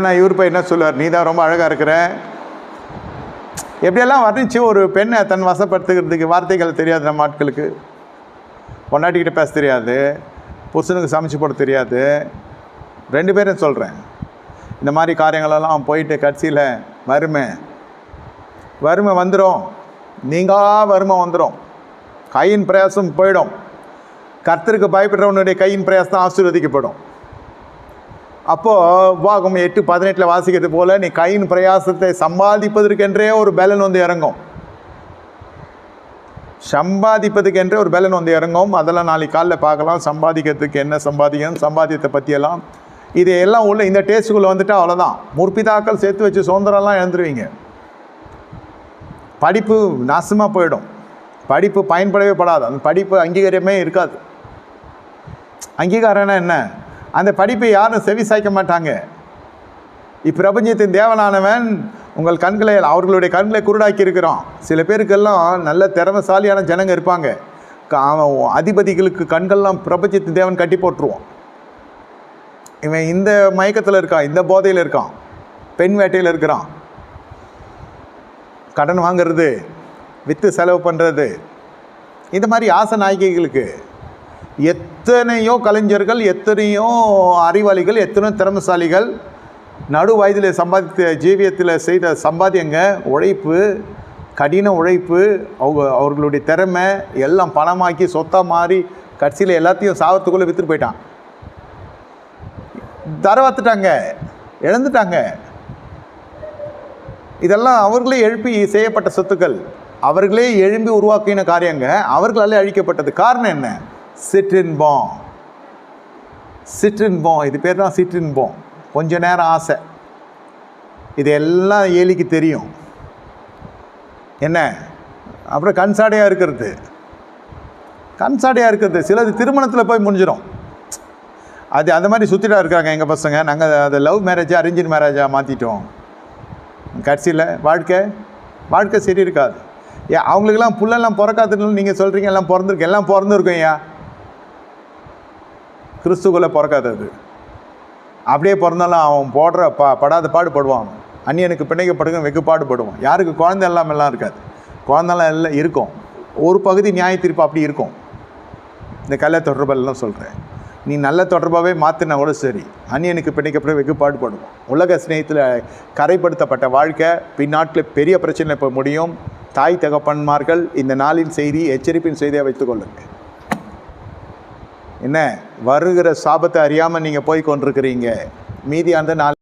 நான் இவர் போய் என்ன சொல்லுவார்? நீ தான் ரொம்ப அழகாக இருக்கிற. எப்படியெல்லாம் வர்ணிச்சு ஒரு பெண்ணை தன் வசப்படுத்துகிறதுக்கு வார்த்தைகள் தெரியாது நம்ம ஆட்களுக்கு. பொண்டாட்டிக்கிட்ட பேச தெரியாது. புருஷனுக்கு சமைச்சு போட தெரியாது. ரெண்டு பேரும் சொல்கிறேன் இந்த மாதிரி காரியங்களெல்லாம் போயிட்டு கட்சியில் வறுமை. வறுமை வந்துடும் நீங்களா வறுமை வந்துடும் கையின் பிரயாசம் போயிடும். கர்த்தருக்கு பயப்படுறவனுடைய கையின் பிரயாசம் ஆசீர்வதிக்கப்படும். அப்போது வாகம் எட்டு பதினெட்டில் வாசிக்கிறது போல் நீ கையின் பிரயாசத்தை சம்பாதிப்பதற்கென்றே ஒரு பலன் வந்து இறங்கும். சம்பாதிப்பதுக்கென்றே ஒரு பலன் வந்து இறங்கும். அதெல்லாம் நாளைக்கு காலைல பார்க்கலாம். சம்பாதிக்கிறதுக்கு என்ன சம்பாதிக்கணும் சம்பாதியத்தை பற்றியெல்லாம் இது எல்லாம் உள்ள இந்த டேஸ்ட்டுக்குள்ளே வந்துட்டு அவ்வளோதான் முற்பிதாக்கள் சேர்த்து வச்சு சுதந்திரம்லாம் எழுந்துருவீங்க படிப்பு நாசமாக போயிடும். படிப்பு பயன்படவே படாது. அந்த படிப்பு அங்கீகாரமே இருக்காது. அங்கீகாரம்னா என்ன? அந்த படிப்பை யாரும் செவி சாய்க்க மாட்டாங்க. இப்பிரபஞ்சத்தின் தேவனானவன் உங்கள் கண்களை அவர்களுடைய கண்களை குருடாக்கி இருக்கிறான். சில பேருக்கெல்லாம் நல்ல திறமைசாலியான ஜனங்க இருப்பாங்க. க- அவன் அதிபதிகளுக்கு கண்கள்லாம் பிரபஞ்சத்தின் தேவன் கட்டி போட்டுருவான். இவன் இந்த மயக்கத்தில் இருக்கான் இந்த போதையில் இருக்கான் பெண் வேட்டையில் இருக்கிறான். கடன் வாங்குறது விற்று செலவு பண்ணுறது இந்த மாதிரி ஆசை நாயகிகளுக்கு எத்தனையோ கலைஞர்கள் எத்தனையோ அறிவாளிகள் எத்தனையோ திறமைசாலிகள் நடு வயதில் சம்பாதித்த ஜீவியத்தில் செய்த சம்பாதியங்க உழைப்பு கடின உழைப்பு அவங்க அவர்களுடைய திறமை எல்லாம் பணமாக்கி சொத்தாக மாறி கடைசியில் எல்லாத்தையும் சாவத்துக்குள்ளே விற்றுட்டு போயிட்டான். தரவாத்துட்டாங்க இழந்துட்டாங்க. இதெல்லாம் அவர்களே எழுப்பி செய்யப்பட்ட சொத்துக்கள். அவர்களே எழும்பி உருவாக்கின காரியங்க அவர்களாலே அழிக்கப்பட்டது. காரணம் என்ன? சிற்றின்பம். சிற்றின்பம். இது பேர் தான் சிற்றின்பம். கொஞ்ச நேரம் ஆசை. இது எல்லாம் ஏலிக்கு தெரியும். என்ன? அப்புறம் கண்சாடையாக இருக்கிறது. கண்சாடையாக இருக்கிறது. சிலது திருமணத்தில் போய் முடிஞ்சிடும் அது அந்த மாதிரி சுற்றிட்டா இருக்காங்க எங்கள் பசங்க. நாங்கள் அதை லவ் மேரேஜாக அரேஞ்சு மேரேஜாக மாற்றிட்டோம் கடைசியில் வாழ்க்கை? வாழ்க்கை சரி இருக்காது. ஏ அவங்களுக்கெல்லாம் புள்ளெல்லாம் பிறக்காதுன்னு நீங்கள் சொல்கிறீங்க எல்லாம் பிறந்திருக்கு. எல்லாம் பிறந்திருக்கும் ஐயா. கிறிஸ்துக்குள்ளே பிறக்காது அது. அப்படியே பிறந்தாலும் அவன் போடுற பா படாத பாடு படுவான். அந்நியனுக்கு பிணைக்கப்படுங்க வெகு பாடுபடுவான் யாருக்கு? குழந்தை எல்லாம் எல்லாம் இருக்காது. குழந்தெல்லாம் எல்லாம் இருக்கும். ஒரு பகுதி நியாய தீர்ப்பு அப்படி இருக்கும். இந்த கல்ல தொடர்பெல்லாம் சொல்கிறேன் நீ நல்ல தொடர்பாகவே மாற்றினா கூட சரி. அந்நியனுக்கு பிணைக்கப்பட வெகு பாடுபடும் உலக சிநேகத்தில் கரைப்படுத்தப்பட்ட வாழ்க்கை பின்னாட்டில் பெரிய பிரச்சனை இப்போ முடியும். தாய் தகப்பன்மார்கள் இந்த நாளின் செய்தி எச்சரிப்பின் செய்தியை வைத்துக்கொள்ளுங்க என்ன? வருகிற சாபத்தை அறியாமல் நீங்கள் போய் கொண்டிருக்கிறீங்க. மீதி அந்த நாள்